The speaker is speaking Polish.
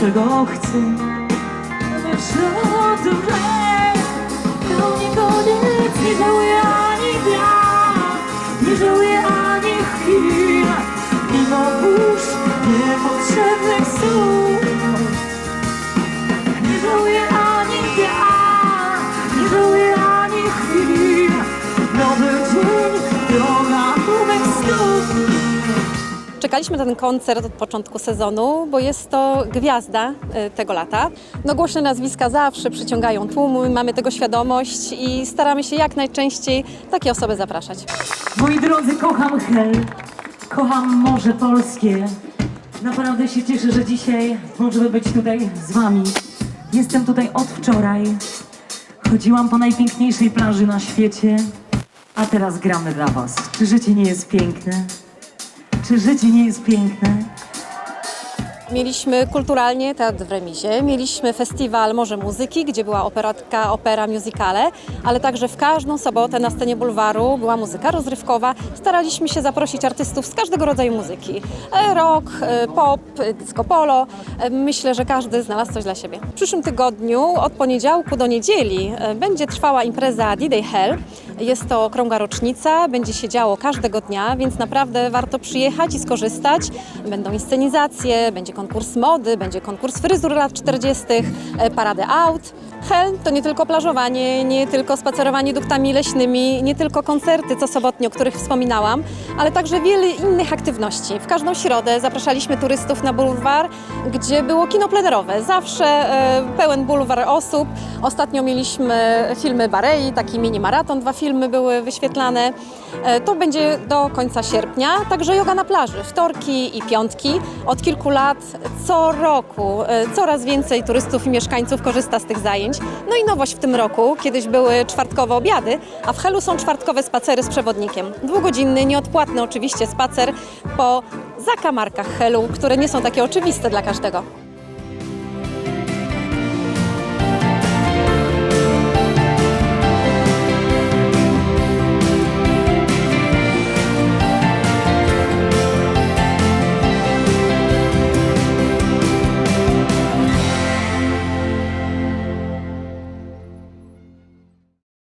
czego chcę. Przodu ręk, to nie koniec, nie żałuję ani dnia, nie żałuję ani chwil, Czekaliśmy na ten koncert od początku sezonu, bo jest to gwiazda e, tego lata. No głośne nazwiska zawsze przyciągają tłumy, mamy tego świadomość i staramy się jak najczęściej takie osoby zapraszać. Moi drodzy, kocham Hel, kocham Morze Polskie. Naprawdę się cieszę, że dzisiaj możemy być tutaj z Wami. Jestem tutaj od wczoraj. Chodziłam po najpiękniejszej plaży na świecie, a teraz gramy dla Was. Czy życie nie jest piękne? Czy życie nie jest piękne? Mieliśmy kulturalnie teatr w Remizie, mieliśmy festiwal Morze Muzyki, gdzie była operatka, opera, musicale, ale także w każdą sobotę na scenie bulwaru była muzyka rozrywkowa. Staraliśmy się zaprosić artystów z każdego rodzaju muzyki. E, Rock, e, pop, e, disco polo. Myślę, że każdy znalazł coś dla siebie. W przyszłym tygodniu od poniedziałku do niedzieli będzie trwała impreza D-Day Hell. Jest to okrągła rocznica, będzie się działo każdego dnia, więc naprawdę warto przyjechać i skorzystać. Będą inscenizacje, będzie konkurs mody, będzie konkurs fryzur lat 40., e, parady aut. Hel to nie tylko plażowanie, nie tylko spacerowanie duktami leśnymi, nie tylko koncerty co sobotnie, o których wspominałam, ale także wiele innych aktywności. W każdą środę zapraszaliśmy turystów na bulwar, gdzie było kino plenerowe. Zawsze e, pełen bulwar osób. Ostatnio mieliśmy filmy Barei, taki mini maraton, dwa filmy były wyświetlane. E, To będzie do końca sierpnia, także yoga na plaży, wtorki i piątki. Od kilku lat co roku e, coraz więcej turystów i mieszkańców korzysta z tych zajęć. No i nowość w tym roku, kiedyś były czwartkowe obiady, a w Helu są czwartkowe spacery z przewodnikiem. Dwugodzinny, nieodpłatny oczywiście spacer po zakamarkach Helu, które nie są takie oczywiste dla każdego.